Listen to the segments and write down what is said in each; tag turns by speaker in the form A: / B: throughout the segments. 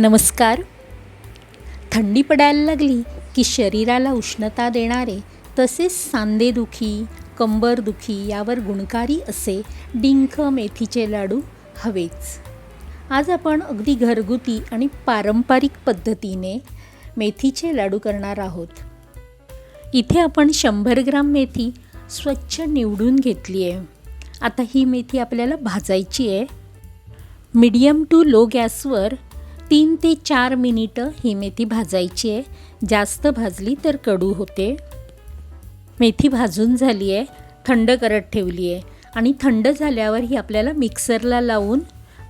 A: नमस्कार. थंडी पडायला लागली की शरीराला उष्णता देणारे तसेच सांदेदुखी कंबरदुखी यावर गुणकारी असे डिंक मेथीचे लाडू हवेच. आज आपण अगदी घरगुती आणि पारंपरिक पद्धतीने मेथीचे लाडू करणार आहोत. इथे आपण शंभर ग्राम मेथी स्वच्छ निवडून घेतली आहे. आता ही मेथी आपल्याला भाजायची आहे. मीडियम टू लो गॅसवर तीन ते चार मिनिटं ही मेथी भाजायची आहे. जास्त भाजली तर कडू होते. मेथी भाजून झाली आहे. थंड करत ठेवली आहे. आणि थंड झाल्यावर ही आपल्याला मिक्सरला लावून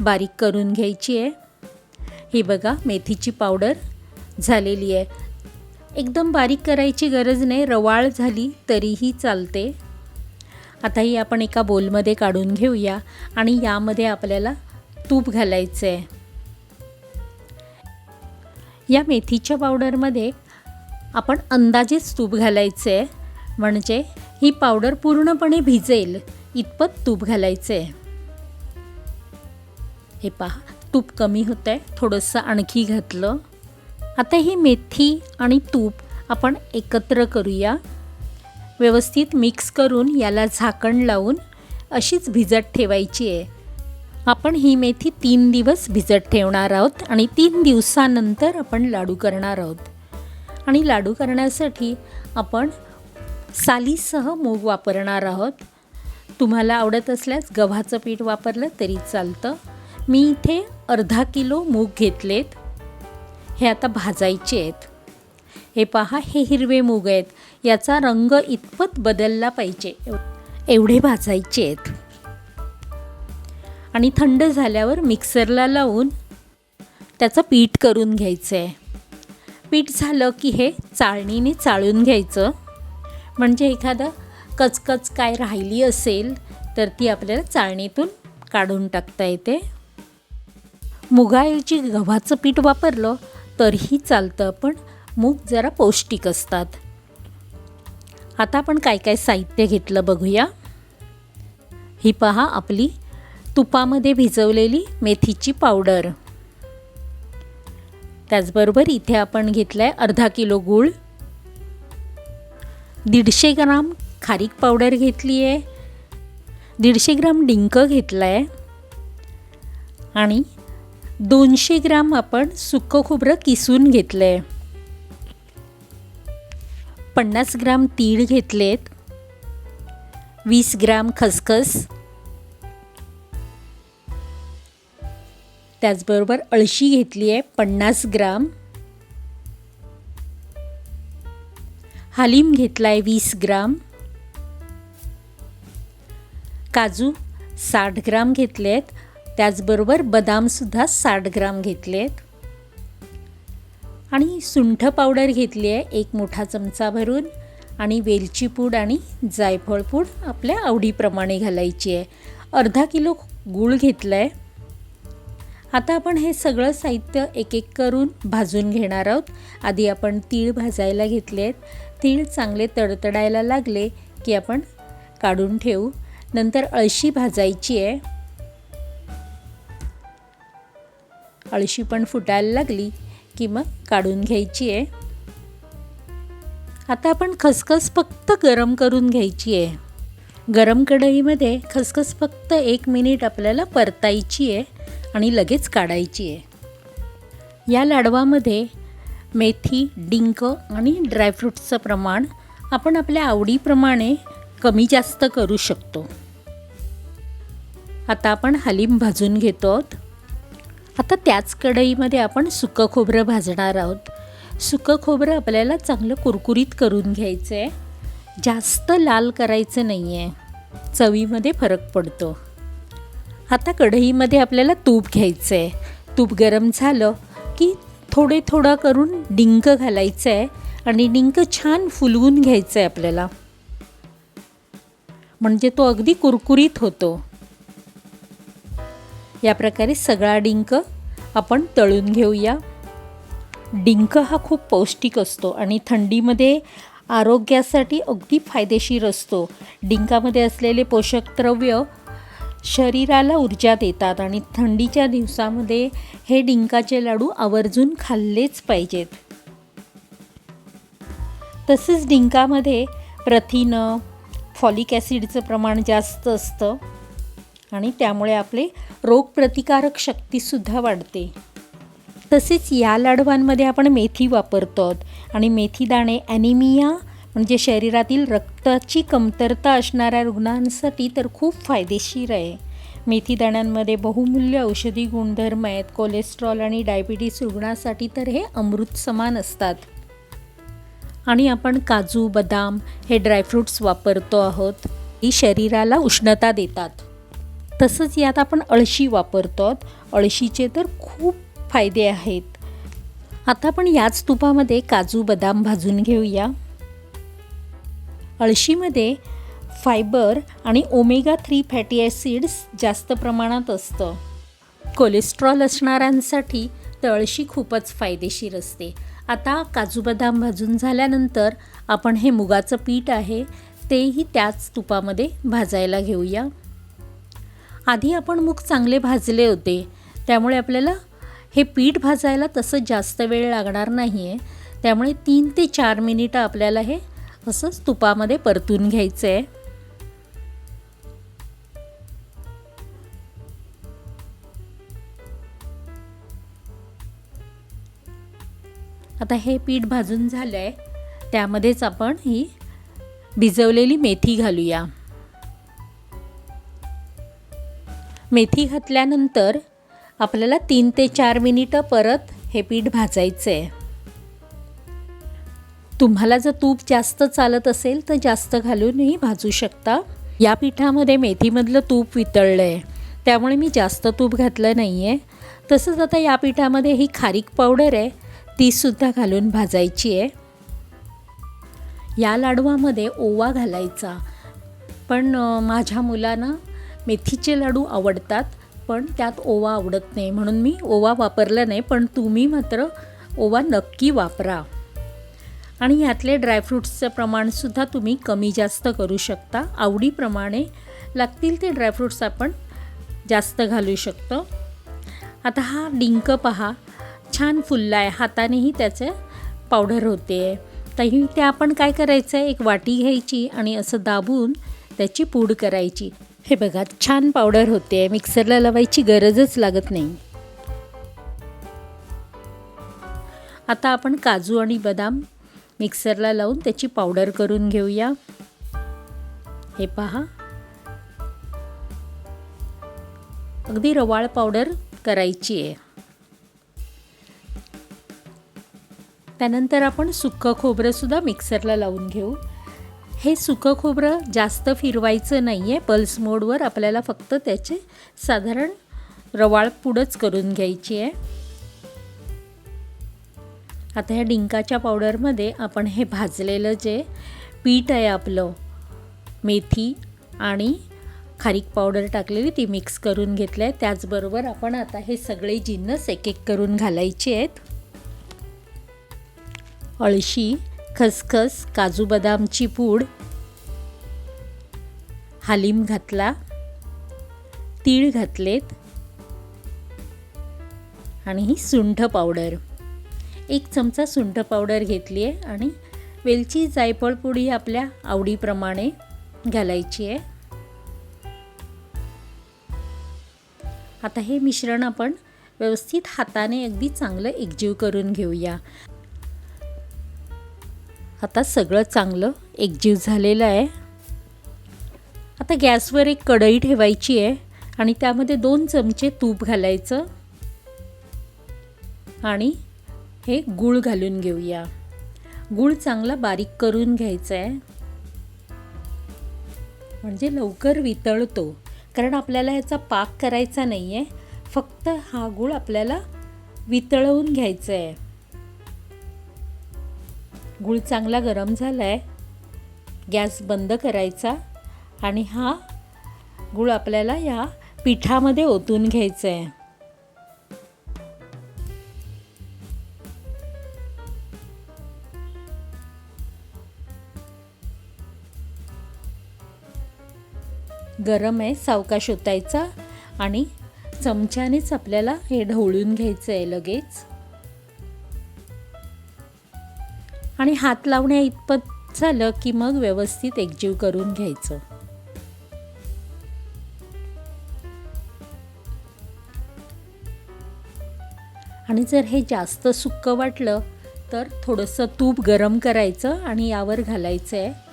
A: बारीक करून घ्यायची आहे. ही बघा मेथीची पावडर झालेली आहे. एकदम बारीक करायची गरज नाही. रवाळ झाली तरीही चालते. आता ही आपण एका बोलमध्ये काढून घेऊया. आणि यामध्ये आपल्याला तूप घालायचं आहे या मेथीच्या पावडरमध्ये आपण अंदाजेच तूप घालायचं आहे. म्हणजे ही पावडर पूर्णपणे भिजेल इतपत तूप घालायचं आहे. हे पहा तूप कमी होतं आहे थोडंसं आणखी घातलं. आता ही मेथी आणि तूप आपण एकत्र करूया. व्यवस्थित मिक्स करून याला झाकण लावून अशीच भिजत ठेवायची आहे. आपण ही मेथी तीन दिवस भिजत ठेवणार आहोत आणि तीन दिवसानंतर आपण लाडू करणार आहोत. आणि लाडू करण्यासाठी आपण सालीसह मूग वापरणार आहोत. तुम्हाला आवडत असल्यास गव्हाचं पीठ वापरलं तरी चालतं. मी इथे अर्धा किलो मूग घेतलेत. हे आता भाजायचे आहेत. हे पहा हे हिरवे मूग आहेत. याचा रंग इतपत बदलला पाहिजे. एवढे भाजायचे आहेत. आणि थंड झाल्यावर मिक्सरला लावून त्याचं पीठ करून घ्यायचं आहे पीठ झालं की हे चाळणीने चाळून घ्यायचं. म्हणजे एखादं कचकच काय राहिली असेल तर ती आपल्याला चाळणीतून काढून टाकता येते. मुगाऐवजी गव्हाचं पीठ वापरलं तरीही चालतं पण मूग जरा पौष्टिक असतात. आता आपण काय काय साहित्य घेतलं बघूया. ही पहा आपली तुपामध्ये भिजवलेली मेथीची पावडर. त्याचबरोबर इथे आपण घेतलं आहे अर्धा किलो गूळ. दीडशे ग्राम खारीक पावडर घेतली आहे दीडशे ग्राम डिंक घेतलं आहे आणि दोनशे ग्राम आपण सुकं खोबरं किसून घेतलं आहे पन्नास ग्राम तीळ घेतलेत. वीस ग्राम खसखस. त्याचबरोबर अळशी घेतली आहे पन्नास ग्राम. हालीम घेतला आहे वीस ग्राम. काजू साठ ग्राम घेतले आहेत. त्याचबरोबर बदामसुद्धा साठ ग्राम घेतले आहेत. आणि सुंठ पावडर घेतली आहे एक मोठा चमचा भरून. आणि वेलची पूड आणि जायफळ पूड आपल्या आवडीप्रमाणे घालायची आहे. अर्धा किलो गूळ घेतला आहे आता आपण हे सगळं साहित्य एक एक करून भाजून घेणार आहोत. आधी आपण तीळ भाजायला घेतले आहेत. तीळ चांगले तडतडायला लागले की आपण काढून ठेवू. नंतर अळशी भाजायची आहे. अळशी पण फुटायला लागली की मग काढून घ्यायची आहे. आता आपण खसखस फक्त गरम करून घ्यायची आहे. गरम कढईमध्ये खसखस फक्त एक मिनिट आपल्याला परतायची आहे. आणि लगेच काढायची आहे. या लाडवामध्ये मेथी डिंक आणि ड्रायफ्रूट्सचं प्रमाण आपण आपल्या आवडीप्रमाणे कमी जास्त करू शकतो. आता आपण हलीम भाजून घेतो आहोत. आता त्याच कढईमध्ये आपण सुकं खोबरं भाजणार आहोत. सुकं खोबरं आपल्याला चांगलं कुरकुरीत करून घ्यायचं आहे जास्त लाल करायचं नाही आहे चवीमध्ये फरक पडतो. आता कढईमध्ये आपल्याला तूप घ्यायचं आहे तूप गरम झालं की थोडे थोडं करून डिंक घालायचं आहे आणि डिंक छान फुलवून घ्यायचं आहे आपल्याला. म्हणजे तो अगदी कुरकुरीत होतो. या प्रकारे सगळा डिंक आपण तळून घेऊया. डिंक हा खूप पौष्टिक असतो आणि थंडीमध्ये आरोग्यासाठी अगदी फायदेशीर असतो. डिंकामध्ये असलेले पोषक द्रव्य शरीराला ऊर्जा देतात आणि थंडीच्या दिवसामध्ये हे डिंकाचे लाडू आवर्जून खाल्लेच पाहिजेत. तसेच डिंकामध्ये प्रथिनं फॉलिक ॲसिडचं प्रमाण जास्त असतं आणि त्यामुळे आपले रोगप्रतिकारक शक्तीसुद्धा वाढते. तसेच या लाडवांमध्ये आपण मेथी वापरतो आणि मेथी दाणे ॲनिमिया म्हणजे शरीरातील रक्ताची कमतरता असणाऱ्या रुग्णांसाठी तर खूप फायदेशीर आहे. मेथी दाण्यांमध्ये बहुमूल्य औषधी गुणधर्म आहेत. कोलेस्ट्रॉल आणि डायबिटीस रुग्णासाठी तर हे अमृत समान असतात. आणि आपण काजू बदाम हे ड्रायफ्रूट्स वापरतो आहोत. ही शरीराला उष्णता देतात. तसंच यात आपण अळशी वापरतो आहोत. अळशीचे तर खूप फायदे आहेत. आता आपण याच तुपामध्ये काजू बदाम भाजून घेऊया. अळशीमध्ये फायबर आणि ओमेगा थ्री फॅटी ॲसिड्स जास्त प्रमाणात असतं. कोलेस्ट्रॉल असणाऱ्यांसाठी तर अळशी खूपच फायदेशीर असते. आता काजू बदाम भाजून झाल्यानंतर आपण हे मुगाचं पीठ आहे तेही त्याच तुपामध्ये भाजायला घेऊया. आधी आपण मूग चांगले भाजले होते त्यामुळे आपल्याला हे पीठ भाजायला तसं जास्त वेळ लागणार नाही आहे त्यामुळे तीन ते चार मिनिटं आपल्याला हे असंच तुपामध्ये परतून घ्यायचं आहे आता हे पीठ भाजून झालं आहे त्यामध्येच आपण ही भिजवलेली मेथी घालूया. मेथी घातल्यानंतर आपल्याला तीन ते चार मिनिटं परत हे पीठ भाजायचं आहे तुम्हाला जर तूप जास्त चालत असेल तर जास्त घालूनही भाजू शकता. या पिठामध्ये मेथीमधलं तूप वितळलं आहे त्यामुळे मी जास्त तूप घातलं नाही आहे तसंच आता या पिठामध्ये ही खारीक पावडर आहे. तीसुद्धा घालून भाजायची आहे. या लाडवामध्ये ओवा घालायचा. पण माझ्या मुलांना मेथीचे लाडू आवडतात पण त्यात ओवा आवडत नाही. म्हणून मी ओवा वापरला नाही पण तुम्ही मात्र ओवा नक्की वापरा. आणि यातले ड्रायफ्रूट्सचं प्रमाणसुद्धा तुम्ही कमी जास्त करू शकता. आवडीप्रमाणे लागतील ते ड्रायफ्रूट्स आपण जास्त घालू शकतो. आता हा डिंक पहा. छान फुलला आहे हातानेही त्याचं पावडर होते. आहे तरी ते आपण काय करायचं आहे एक वाटी घ्यायची आणि असं दाबून त्याची पूड करायची. हे बघा छान पावडर होते. मिक्सरला लावायची गरजच लागत नाही. आता आपण काजू आणि बदाम मिक्सरला लावून त्याची पावडर करून घेऊया. हे पहा. अगदी रवाळ पावडर करायची आहे. त्यानंतर आपण सुक्कं खोबरंसुद्धा मिक्सरला लावून घेऊ. हे सुकं खोबरं जास्त फिरवायचं नाही आहे पल्स मोडवर आपल्याला फक्त त्याचे साधारण रवाळ पुडच करून घ्यायची आहे. आता ह्या डिंकाच्या पावडरमध्ये आपण हे भाजलेलं जे पीठ आहे आपलं मेथी आणि खारीक पावडर टाकलेली ती मिक्स करून घेतलं आहे. त्याचबरोबर आपण आता हे सगळे जिन्नस एक एक करून घालायचे आहेत. अळशी खसखस काजू बदामची पूड हालीम घातला तीळ घातलेत आणि ही सुंठ पावडर. एक चमचा सुंठ पावडर घेतली आहे आणि वेलची जायफळ पुडी आपल्या आवडीप्रमाणे घालायची आहे. आता हे मिश्रण आपण व्यवस्थित हाताने अगदी चांगलं एकजीव करून घेऊया. आता सगळं चांगलं एकजीव झालेलं आहे. आता गॅसवर एक कढई ठेवायची आहे आणि त्यामध्ये दोन चमचे तूप घालायचं आणि हे गूळ घालून घेऊया. गूळ चांगला बारीक करून घ्यायचा आहे म्हणजे लवकर वितळतो. कारण आपल्याला ह्याचा पाक करायचा नाही आहे फक्त हा गूळ आपल्याला वितळवून घ्यायचा आहे गूळ चांगला गरम झाला आहे गॅस बंद करायचा. आणि हा गूळ आपल्याला या पिठामध्ये ओतून घ्यायचा आहे गरम आहे सावकाश ओतायचा आणि चमच्यानेच आपल्याला हे ढवळून घ्यायचं आहे लगेच. आणि हात लावण्या इतपत झालं की मग व्यवस्थित एकजीव करून घ्यायचं. आणि जर हे जास्त सुक्कं वाटलं तर थोडंसं तूप गरम करायचं आणि यावर घालायचं आहे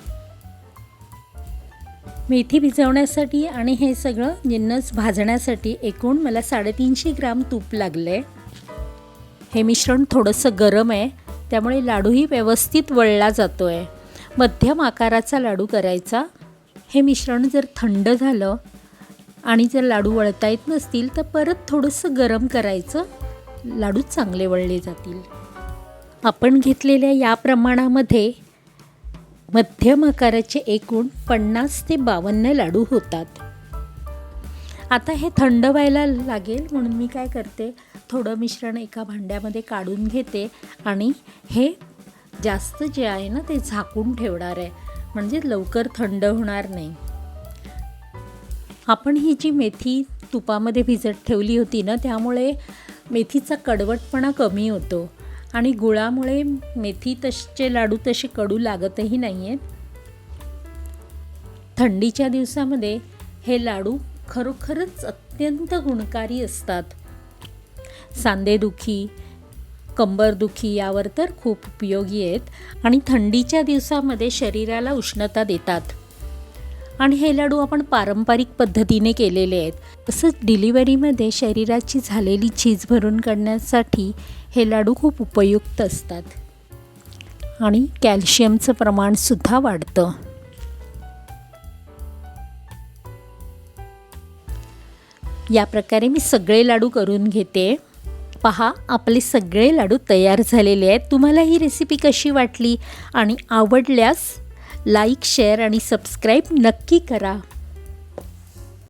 A: मेथी भिजवण्यासाठी आणि हे सगळं जिन्नस भाजण्यासाठी एकूण मला साडेतीनशे ग्राम तूप लागलं आहे हे मिश्रण थोडंसं गरम आहे त्यामुळे लाडूही व्यवस्थित वळला जातो आहे मध्यम आकाराचा लाडू करायचा. हे मिश्रण जर थंड झालं आणि जर लाडू वळता येत नसतील तर परत थोडंसं गरम करायचं. लाडू चांगले वळले जातील. आपण घेतलेल्या या प्रमाणामध्ये मध्यम आकाराचे एकूण पन्नास ते बावन्न लाडू होतात. आता हे थंड व्हायला लागेल म्हणून मी काय करते थोडं मिश्रण एका भांड्यामध्ये काढून घेते आणि हे जास्त जे आहे ना ते झाकून ठेवणार आहे. म्हणजे लवकर थंड होणार नाही. आपण ही जी मेथी तुपामध्ये भिजत ठेवली होती ना त्यामुळे मेथीचा कडवटपणा कमी होतो. आणि गुळामुळे मेथी तशचे लाडू तसे कडू लागतही नाही आहेत थंडीच्या दिवसामध्ये हे लाडू खरोखरच अत्यंत गुणकारी असतात. सांधेदुखी कंबरदुखी यावर तर खूप उपयोगी आहेत आणि थंडीच्या दिवसामध्ये शरीराला उष्णता देतात. आणि हे लाडू आपण पारंपरिक पद्धतीने केलेले आहेत. तसंच डिलिव्हरीमध्ये शरीराची झालेली चीज भरून काढण्यासाठी हे लाडू खूप उपयुक्त असतात. आणि कॅल्शियमचं प्रमाणसुद्धा वाढतं. या प्रकारे मी सगळे लाडू करून घेते. पहा आपले सगळे लाडू तयार झालेले आहेत. तुम्हाला ही रेसिपी कशी वाटली? आणि आवडल्यास लाईक शेअर आणि सबस्क्राईब नक्की करा.